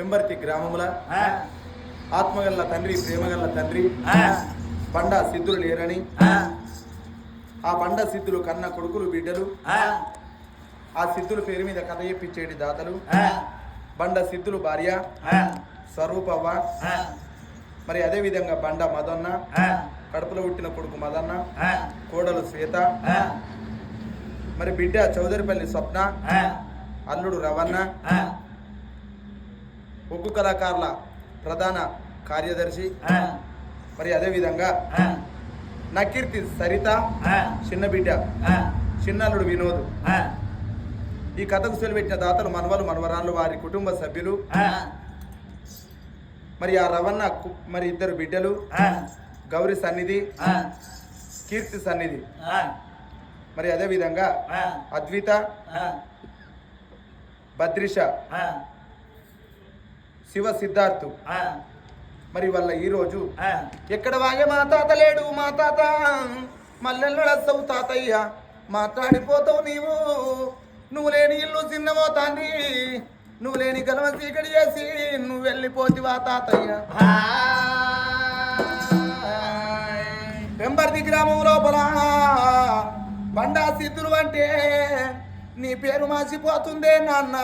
పెంబర్తి గ్రామముల ఆత్మగల్ల తండ్రి ప్రేమగల్ల తండ్రి. బండ సిద్ధులు లేరని. ఆ, బండ సిద్ధులు కన్న కొడుకులు బిడ్డలు. ఆ, సిద్ధుల పేరు మీద కథ చెప్పించేటి దాతలు. బండ సిద్ధులు భార్య. స్వరూపవ్వ. మరి అదే విధంగా బండ మదన్న. కడుపులో పుట్టిన కొడుకు మదన్న. కోడలు శ్వేత. మరి బిడ్డ చౌదరిపల్లి స్వప్న. అల్లుడు రవణ ఒగ్గు కళాకారుల ప్రధాన కార్యదర్శి. మరి అదే విధంగా నకీర్తి సరిత చిన్న బిడ్డ చిన్నల్లుడు వినోద్. ఈ కథకు సెలవెట్టిన దాతలు మనవలు మనవరాళ్ళు వారి కుటుంబ సభ్యులు. మరి ఆ రవణ మరి ఇద్దరు బిడ్డలు. గౌరి సన్నిధి. కీర్తి సన్నిధి. మరి అదే విధంగా అద్విత బద్రిష శివ సిద్ధార్థు. మరి వాళ్ళ ఈరోజు ఆ, ఎక్కడ వాగే మా తాత లేడు మా తాత మల్లెల్లడస్తావు తాతయ్య. మాట్లాడిపోతావు నీవు. నువ్వు లేని ఇల్లు చిన్నవో తండ్రి. నువ్వు లేని గలవ చీకటి చేసి నువ్వు వెళ్ళిపోతివా తాతయ్య. వెంబర్తి గ్రామం లోపల బండా సిద్ధులు అంటే నీ పేరు మాసిపోతుందే నాన్న.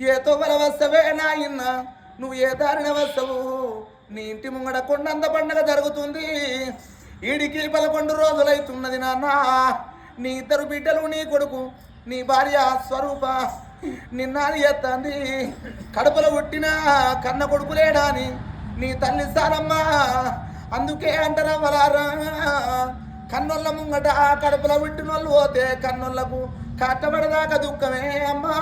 ఏ తొవ్వల వస్తవే నాయన్న నువ్వు ఏ దారిన వస్తవు నీ ఇంటి ముంగడ కొండంత పండగ జరుగుతుంది. ఈడికి పదకొండు రోజులైతున్నది నాన్న. నీ ఇద్దరు బిడ్డలు నీ కొడుకు నీ భార్య స్వరూప. నిన్నాది ఎత్తంది. కడుపులో పుట్టిన కన్న కొడుకులేడాని అని నీ తల్లి సారమ్మా? అందుకే అంటారవ్వలారా. కన్నొల్ల ముంగట కడుపులో పుట్టిన వాళ్ళు పోతే కన్నొల్లకు కట్టబడదాకా దుఃఖమే అమ్మా.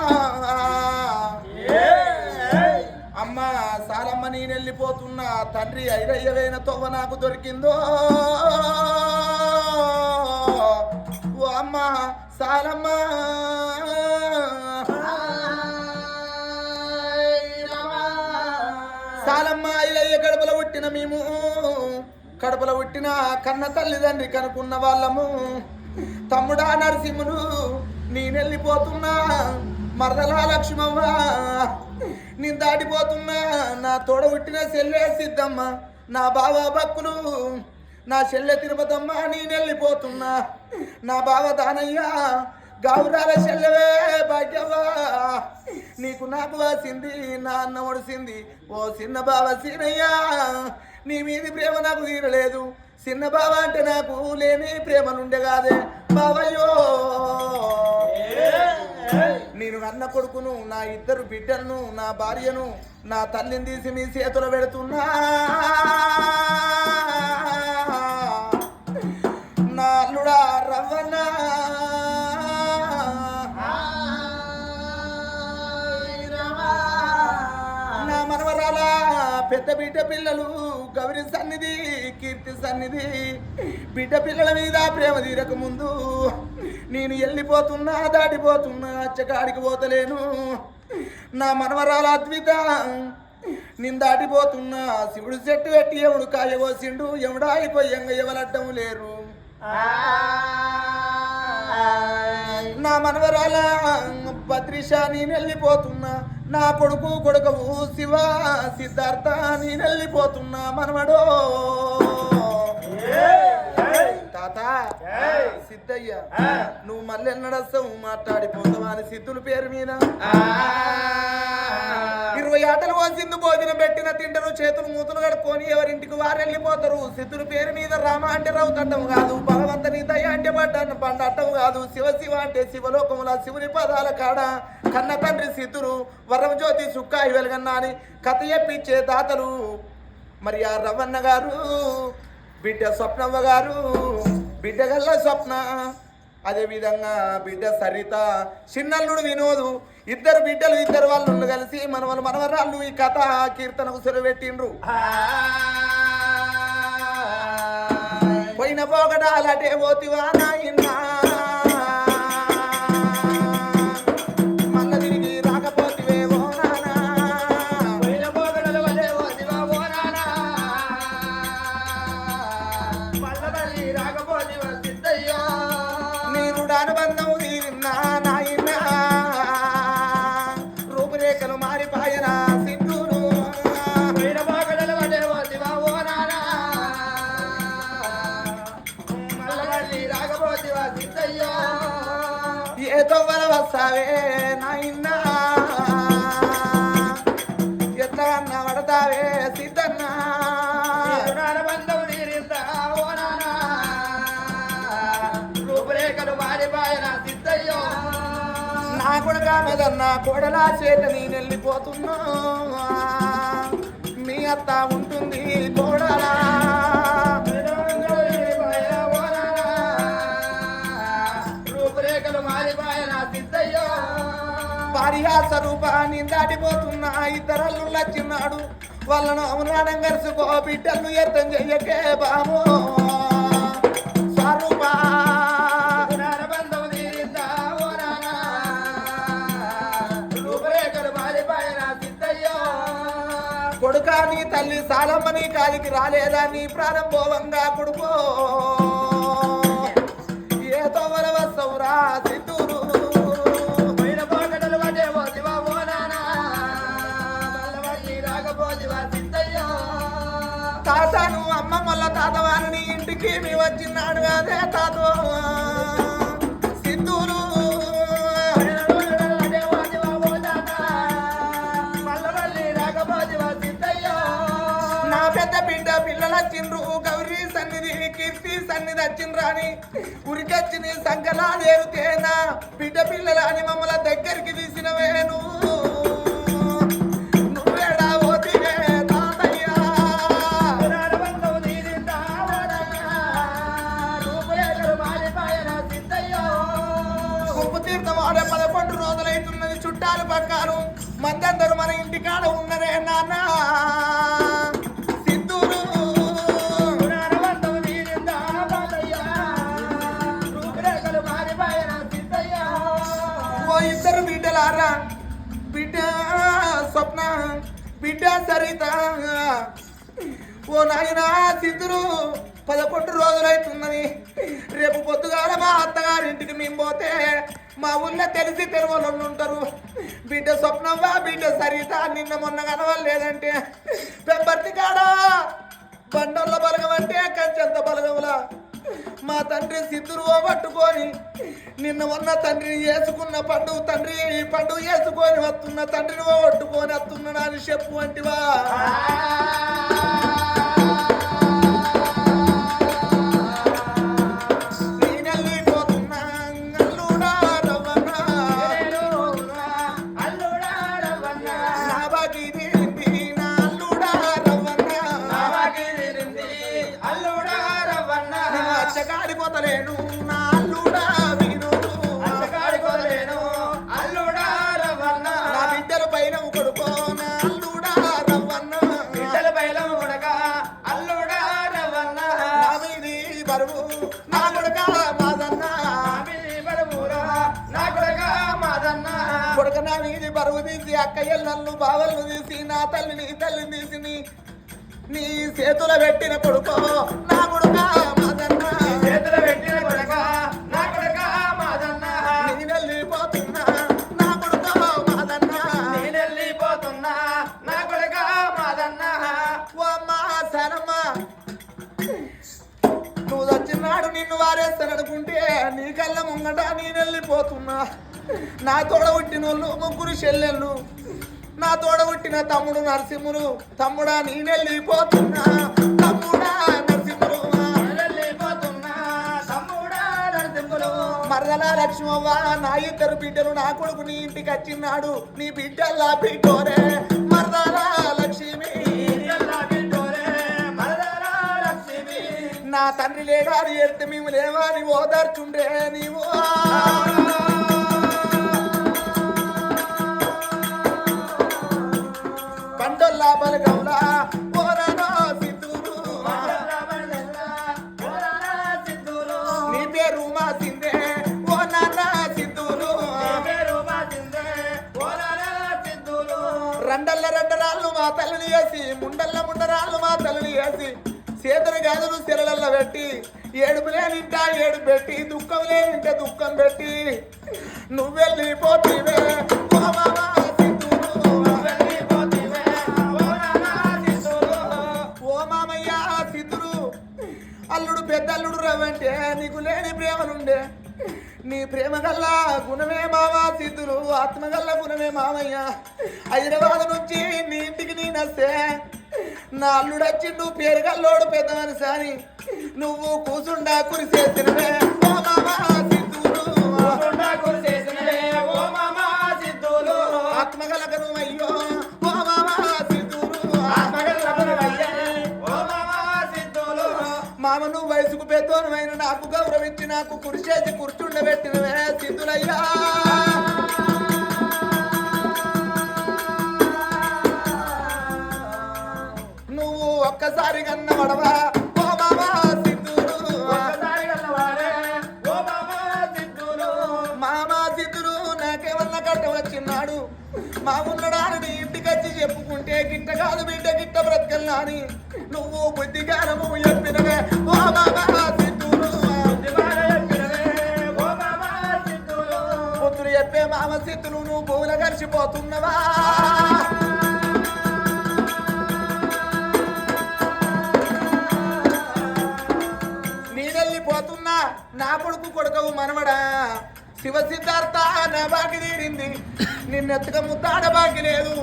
అమ్మా సారమ్మ నేను వెళ్ళిపోతున్నా తండ్రి ఐరయ్యవైన తొవ్వ నాకు దొరికిందో. ఓ అమ్మ సారమ్మ! సాలమ్మ ఐరయ్య కడుపులో పుట్టిన మేము. కడపల పుట్టిన కన్న తల్లిదండ్రి కనుకున్న వాళ్ళము. తమ్ముడా నరసింహుడు నేనెళ్ళిపోతున్నా. మరదలా లక్ష్మవ్వ నేను దాటిపోతున్నా. నా తోడ పుట్టిన చెల్లె సిద్ధమ్మ నా బావ భక్తులు నా చెల్లె తిరుపతమ్మ నేనెళ్ళిపోతున్నా నా బావ దానయ్య గౌరాల చెల్లెవే భాగ్యవా నీకు నాకు వాసింది నా అన్న ఒడిసింది ఓ చిన్న బావ సీనయ్యా. నీ మీది ప్రేమ నాకు తీరలేదు చిన్న బావ అంటే నాకు లేని ప్రేమ నుండే కాదే బావయ్యో. నేను అన్న కొడుకును నా ఇద్దరు బిడ్డలను నా భార్యను నా తల్లిని తీసి మీ చేతులు పెడుతున్నా. నా అల్లుడా రవణ నా మనవరాల పెద్ద బిడ్డ పిల్లలు గౌరి సన్నిధి కీర్తి సన్నిధి. బిడ్డ పిల్లల మీద ప్రేమ తీరక ముందు నేను వెళ్ళిపోతున్నా దాటిపోతున్నా అచ్చకాడికి పోతలేను. నా మనవరాల అద్విత. నేను దాటిపోతున్నా శివుడు చెట్టు పెట్టి ఎవడు కాయ కోసిండు ఎవడాయిపోయంగా ఎవలడ్డం లేరు. నా మనవరాల భద్రిష నేను వెళ్ళిపోతున్నా నా కొడుకు కొడుకవు శివ సిద్ధార్థ నేను వెళ్ళిపోతున్నా మనవడో. తాత. సిద్ధయ్య నువ్వు మళ్ళీ ఎన్నడస్తావు? మాట్లాడిపోతావా అని సిద్ధుల పేరు మీద. ఇరవై ఆటలు పోసింది భోజనం పెట్టిన తింటరు చేతులు మూతులు కడుక్కొని ఎవరింటికి వారు వెళ్ళిపోతారు. సిద్ధుల పేరు మీద రామ అంటే రౌతట్టం కాదు భగవంతుని దయ అంటే పడ్డాను పండటం కాదు. శివ శివ అంటే శివలోకముల శివుని పదాల కాడ కన్న తండ్రి సిద్ధులు వరం జ్యోతి సుక్కాయి వెలగన్నా అని కథ చెప్పించే దాతలు. మరి ఆ రవణ గారు బిడ్డ స్వప్నవ్వ గారు బిడ్డ గల్ల స్వప్న. అదే విధంగా బిడ్డ సరిత చిన్నల్లుడు వినోదు. ఇద్దరు బిడ్డలు ఇద్దరు వాళ్ళు కలిసి మనవలు మనవరాళ్ళు ఈ కథ కీర్తనకు సెలవెట్టిండ్రు పోయిన పోగడాలటే పోతివా నాయనా అనుబంధం తీరిన్నా నాయనా. రూపురేఖలు మారిపాయనా సింధురు. ఏ తొవ్వల వస్తావే నాయనా. ఎట్లా అన్న పడతావే సిద్ధన్నా. అనుబంధం నా కొడుక మీదన్న కోడలా చేత నేను వెళ్ళిపోతున్నా మీ అత్త ఉంటుంది కోడలా. రూపురేఖలు మారిపాయన సిద్ధయ్యో. పారిహాస రూపాన్ని దాటిపోతున్నా ఇద్దరల్లు లచ్చిన్నాడు వాళ్ళను అవునాడం కలుసుకో బిడ్డలు ఎత్తం చెయ్యకే బామో నీ కాలికి రాలేదా నీ ప్రారంభోవంగా కొడుకో? ఏ తోవల వస్తవురా సిద్ధూరు ఓ తాతను అమ్మమ్మల తాతవారు ఇంటికి మీ వచ్చినాడు కాదే తాతో. బిడ్డ పిల్లలు వచ్చిండ్రు. గౌరీ సన్నిధి కీర్తి సన్నిధి వచ్చిండ్రు ఉరికొచ్చిన ఉరికొచ్చి నీ సంకలా తేనా బిడ్డ పిల్లలని అని దగ్గరికి తీసిన నువ్వు నువ్వేడా ఉప్పు తీర్థం పదకొండు రోజులైతున్నది చుట్టాలు పక్కారు మందందరూ మన ఇంటికాడ ఉన్నరే నాన్న. బిడ్డ సరిత. ఓ నాయన సిద్ధురు పదకొండు రోజులైతున్నది రేపు పొద్దుగాల మా అత్తగారింటికి మేము పోతే మా ఊళ్ళో తెలిసి తెరవలు ఉంటారు. బిడ్డ స్వప్నవ్వా బిడ్డ సరిత నిన్న మొన్న కనవలేదంటే పెంపర్తి కాడా? బండల్ల బలగం అంటే కంచెంత బలగంలా. మా తండ్రి సిద్ధురు పట్టుకొని నిన్న ఉన్న తండ్రిని చేసుకున్న పండుగ తండ్రి ఈ పండుగ చేసుకొని వస్తున్న తండ్రిని పట్టుకొని వస్తున్నా అని చెప్పు అంటివా. మీది బరువు నా కొడుక మాదన్న. ఆమె బడుమురా నా కొడక మాదన్న. కొడుక నా మీది బరువు తీసి తీసి నా తీసి నీ నీ చేతుల పెట్టిన కొడుకో నా కొడుక కళ్ళ నేను వెళ్ళిపోతున్నా. నా తోడ పుట్టినోళ్ళు ముగ్గురు చెల్లెళ్ళు. నా తోడ పుట్టిన తమ్ముడు నరసింహుడు తమ్ముడా నేనెళ్ళిపోతున్నా తమ్ముడా నరసింహుడు వెళ్ళిపోతున్నా. తమ్ముడా నరసింహులు మరదల లక్ష్మవ్వ నా ఇద్దరు బిడ్డలు నా కొడుకు నీ ఇంటికి వచ్చినాడు. నీ బిడ్డల్లా బిడ్డోరే మరదల లక్ష్మి నా తండ్రి లేడాది ఎడితే మేము లేవని ఓదార్చుండే నీవు. పండొల్లా బలగౌలా ఓరనో సిద్ధురు నీ పేరు మా సిందే ఓ నాన్న సిద్ధురు రండల్ల రెండరాళ్ళు మా తల్లిని వేసి ముండల్ల ముండరాళ్ళు మా తల్లిని వేసి చేతులు గదులు సిరలల్ల పెట్టి ఏడుపు లేనింటా ఏడు పెట్టి దుఃఖం లేనింటే దుఃఖం పెట్టి నువ్వెళ్ళిపోతీవే ఓ మామ ఓ అల్లుడు పెద్ద అల్లుడు రవ్వంటే నీకు లేని ప్రేమలుండే. నీ ప్రేమ గల్ల గుణమే మావా సిద్ధులు ఆత్మగల్లా గుణమే మామయ్య. హైదరాబాద్ నుంచి నీ ఇంటికి నీ నస్తే నా అల్లుడొచ్చి నువ్వు పేరు గల్లోడు పెద్ద మనిషి నువ్వు కూసుండా కురిసేసినవే ఓ మామ సిద్ధులు. కొండా కురిసేసినవే ఓ మామ సిద్ధులు. ఆత్మగల గనుమయ్యో ఓ మామ సిద్ధులు. ఆత్మగల్లవయ్యే ఓ మామ సిద్ధులు. మామ నువ్వు వయసుకు పెద్దోనమైన నాకు గౌరవించి నాకు కురిచేసి కూర్చుండబెట్టినవే సిద్ధులయ్యా. నాకేమన్నా కట్ట వచ్చినాడు మా ఉన్నడాని నీ ఇంటికి వచ్చి చెప్పుకుంటే గిట్ట కాదు బిడ్డ గిట్ట బ్రతకల్లా అని నువ్వు బుద్ధిగానము చెప్పినవే. ఓ పుత్రుడు చెప్పే మామ సిద్ధులు నువ్వు భూమిలో కలిసిపోతున్నవా నా కొడుకు కొడుకవు మనవడా. శివ సిద్ధార్థ నా బాకి తీరింది. నిన్నెత్తుక ముద్దాడ బాకి లేదు.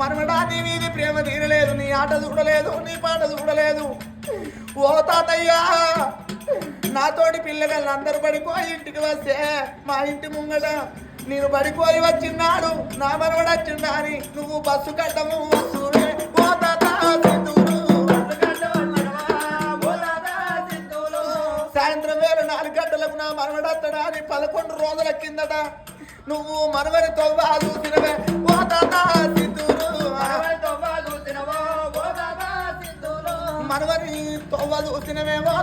మనవడా నీ మీది ప్రేమ తీరలేదు. నీ ఆట చూడలేదు. నీ పాట చూడలేదు. ఓ తాతయ్యా నాతోటి పిల్లగాళ్ళు అందరూ పడిపోయి ఇంటికి వస్తే మా ఇంటి ముంగట నేను పడిపోయి వచ్చిన్నాడు. నా మనవడు వచ్చిండా అని నువ్వు బస్సు కట్టము వస్తువే పదకొండు రోజుల కిందట నువ్వు మనవని తవ్వా చూసినవే. ఓ తాత సిద్ధులు. మనవరి తొవ్వ చూసినవో? ఓ మనవని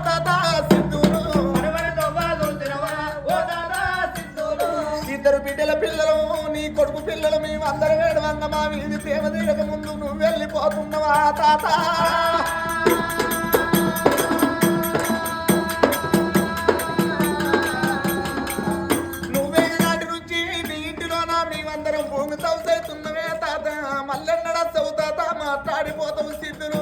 తాత సిద్ధులు. మనవరి ఇద్దరు బిడ్డల పిల్లలు నీ కొడుకు పిల్లలు మేము అందరం వేడవన్న మా వీధి ప్రేమ తీరక ముందు నువ్వు వెళ్ళిపోతున్నావా తాత.